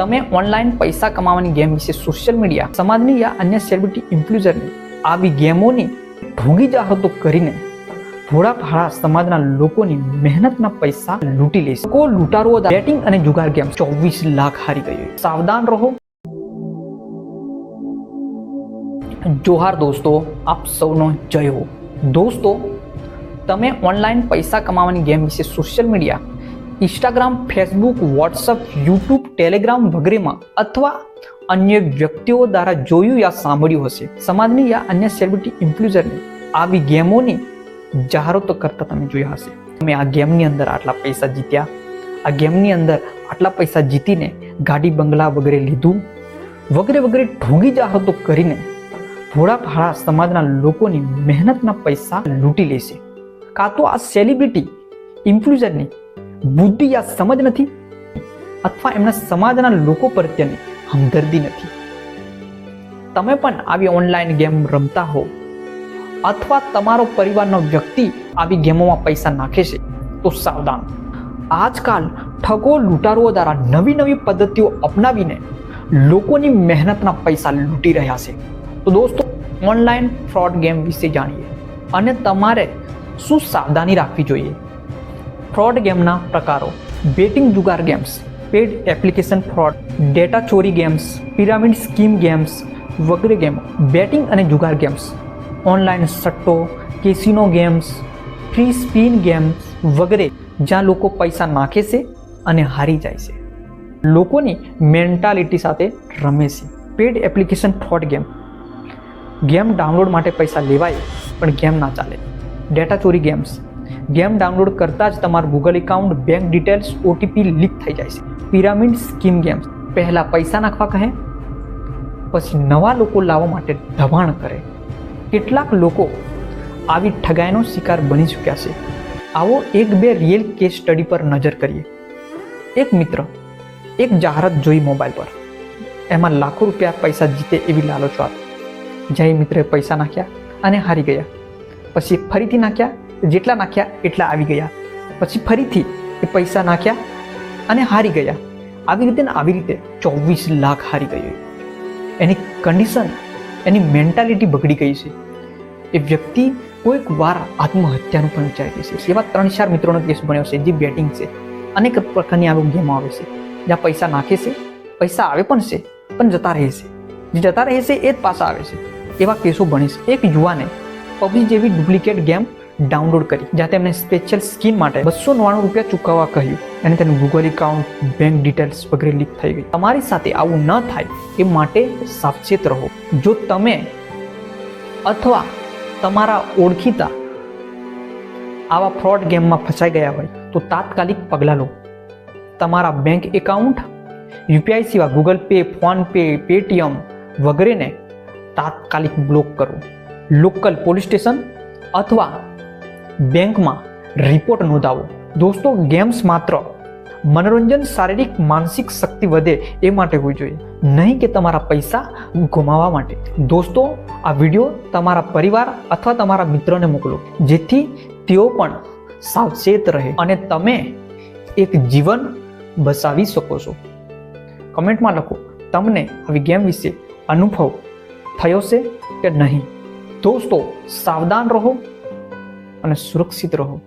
તમે ઓનલાઈન પૈસા કમાવાની ગેમ વિશે સોશિયલ મીડિયા સમાજની યા અન્ય સેલિબ્રિટી ઇન્ફ્લુએન્સરને આવી ગેમોની ઢોંગી જાહેરાતો કરીને થોડા ભાળા સમાજના લોકોની મહેનતના પૈસા લૂંટી લેશે. કો લૂંટારો બેટિંગ અને જુગાર ગેમ ચોવીસ લાખ હારી ગયો સાવધાન રહો. જોહાર દોસ્તો, આપ સૌનો જય હો. દોસ્તો, તમે ઓનલાઈન પૈસા કમાવાની ગેમ વિશે social media Instagram, Facebook, WhatsApp, YouTube, Telegram વગેરેમાં અથવા અન્ય વ્યક્તિઓ દ્વારા જોયું યા સાંભળ્યું હશે. સમાજની યા અન્ય સેલિબ્રિટી ઇન્ફ્લુએન્સરને આવી ગેમોની જાહેરાતો કરતા તમે જોયા હશે. તમે આ ગેમની અંદર આટલા પૈસા જીત્યા. આ ગેમની અંદર આટલા પૈસા જીતીને ગાડી, બંગલા વગેરે લીધું. વગેરે વગેરે ઢોંગી જાહેરાતો કરીને ભોળા ભાળા સમાજના લોકોની મહેનતના પૈસા લૂંટી લેશે. કાં તો આ સેલિબ્રિટી ઇન્ફ્લુએન્સરની બુદ્ધિ યા સમજ નથી અથવા એમના સમાજના લોકો પ્રત્યેની હમદર્દી નથી. તમે પણ આવી ઓનલાઈન ગેમ રમતા હો અથવા તમારો પરિવારનો વ્યક્તિ આવી ગેમોમાં પૈસા નાખે છે, તો સાવધાન. આજકાલ ઠગો લૂંટારુઓ દ્વારા નવી નવી પદ્ધતિઓ અપનાવીને લોકોની મહેનતના પૈસા લૂંટી રહ્યા છે. તો દોસ્તો ઓનલાઈન ફ્રોડ ગેમ વિશે જાણીએ અને તમારે શું સાવધાની રાખવી જોઈએ? ફ્રોડ ગેમના પ્રકારો. બેટિંગ જુગાર games, paid application fraud, data ચોરી ગેમ્સ, પિરામિડ સ્કીમ ગેમ્સ વગેરે ગેમો, બેટિંગ અને જુગાર games, online સટ્ટો, casino games, free spin games વગેરે જ્યાં લોકો પૈસા નાખે છે અને હારી જાય છે. લોકોની મેન્ટાલિટી સાથે રમે છે. Paid application fraud game. Game download માટે પૈસા લેવાય, પણ ગેમ ના ચાલે. ડેટા ચોરી ગેમ્સ. ગેમ ડાઉનલોડ કરતાં જ તમારું Google account bank details OTP leak થઈ જાય છે. પિરામિડ સ્કીમ ગેમ્સ પહેલાં પૈસા નાખવા કહે, પછી નવા લોકો લાવવા માટે દબાણ કરે. કેટલાક લોકો આવી ઠગાઈનો શિકાર બની ચૂક્યા છે. આવો એક બે રિયલ કેસ સ્ટડી પર નજર કરીએ. એક મિત્ર, એક જાહેરાત જોઈ મોબાઈલ પર. એમાં લાખો રૂપિયા પૈસા જીતે એવી લાલચો હતી જ્યાં મિત્રે પૈસા નાખ્યા અને હારી ગયા. પછી ફરીથી નાખ્યા જેટલા નાખ્યા એટલા આવી ગયા. પછી ફરીથી એ પૈસા નાખ્યા અને હારી ગયા. આવી રીતે ને આવી રીતે ચોવીસ લાખ હારી ગયો એની કન્ડિશન એની મેન્ટાલિટી બગડી ગઈ છે. એ વ્યક્તિ કોઈક વાર આત્મહત્યાનું પણ વિચારી છે એવા ત્રણ ચાર મિત્રોનો કેસ બન્યો છે, જે બેટિંગ છે. અનેક પ્રકારની આવી ગેમો આવે છે. જ્યાં પૈસા નાખે છે, પૈસા આવે પણ છે, પણ જતા રહે છે. જે જતા રહે છે, એ જ પાછા આવે છે. એવા કેસો છે. એક યુવાને પબજી જેવી ડુપ્લિકેટ ગેમ ડાઉનલોડ કરી. જ્યાં તેમણે સ્પેશિયલ સ્કીમ માટે બસો નવ્વાણું રૂપિયા ચૂકવવા કહ્યું. અને તેનું ગૂગલ એકાઉન્ટ બેંક ડિટેલ્સ વગેરે લીક થઈ ગઈ. તમારી સાથે આવું ન થાય એ માટે સાવચેત રહો. જો તમે અથવા તમારા ઓળખીતા આવા ફ્રોડ ગેમમાં ફસાઈ ગયા હોય, તો તાત્કાલિક પગલાં લો. તમારા બેંક એકાઉન્ટ યુપીઆઈ સિવાય ગૂગલ પે ફોનપે પેટીએમ વગેરેને તાત્કાલિક બ્લોક કરો. લોકલ પોલીસ સ્ટેશન અથવા બેંકમાં રિપોર્ટ નોંધાવો. દોસ્તો ગેમ્સ માત્ર મનોરંજન, શારીરિક, માનસિક શક્તિ વધે એ માટે હોવી જોઈએ. નહીં કે તમારા પૈસા ગુમાવવા માટે. દોસ્તો, આ વીડિયો તમારા પરિવાર અથવા તમારા મિત્રોને મોકલો, જેથી તેઓ પણ સાવચેત રહે અને તમે એક જીવન બસાવી શકો છો. કમેન્ટમાં લખો, તમને આવી ગેમ વિશે અનુભવ થયો છે કે નહીં? દોસ્તો, સાવધાન રહો અને સુરક્ષિત રહો.